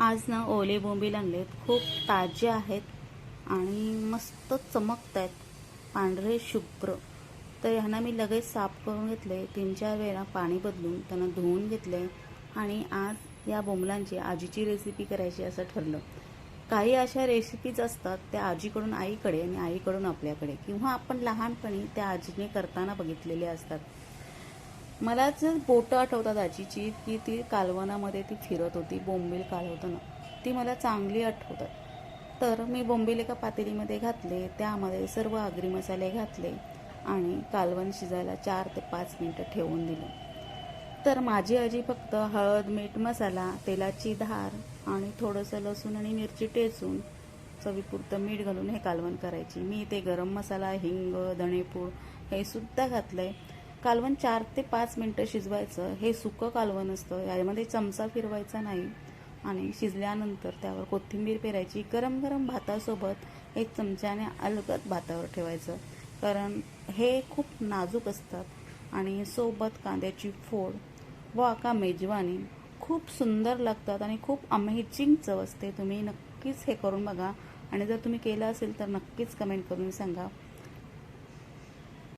आज ना ओले बोंबील आणलेत. खूप ताजे आहेत आणि मस्त चमकत आहेत पांढरे शुभ्र. तर ह्यांना मी लगेच साफ करून घेतले. तीन चार वेळा पाणी बदलून त्यांना धुवून घेतले आणि आज या बोंबलांची आजीची रेसिपी करायची असं ठरलं. काही अशा रेसिपीज असतात त्या आजीकडून आईकडे आणि आईकडून आपल्याकडे. किंवा आपण लहानपणी त्या आजीने करताना बघितलेल्या असतात. मला जर बोटं आठवतात आजीची की ती कालवनामध्ये ती फिरत होती बोंबील कालवताना ती मला चांगली आठवतात. तर मी बोंबील एका पातेलीमध्ये घातले त्यामध्ये सर्व आगरी मसाले घातले आणि कालवण शिजायला चार ते पाच मिनटं ठेवून दिले. तर माझी आजी फक्त हळद मीठ मसाला तेलाची धार आणि थोडंसं लसूण आणि मिरची टेचून चवीपुरतं मीठ घालून हे कालवण करायची. मी ते गरम मसाला हिंग धणेपूड हे सुद्धा घातलं आहे कालवण चार ते पाच मिनटं शिजवायचं. हे सुकं कालवण असतं. यामध्ये चमचा फिरवायचा नाही. आणि शिजल्यानंतर त्यावर कोथिंबीर पेरायची. गरम गरम भातासोबत एक चमच्याने अलगद भातावर ठेवायचं. कारण हे खूप नाजूक असतात. आणि सोबत कांद्याची फोड व का मेजवानी खूप सुंदर लागतात आणि खूप अमेझिंग चव असते. तुम्ही नक्कीच हे करून बघा. आणि जर तुम्ही केलं असेल तर नक्कीच कमेंट करून सांगा.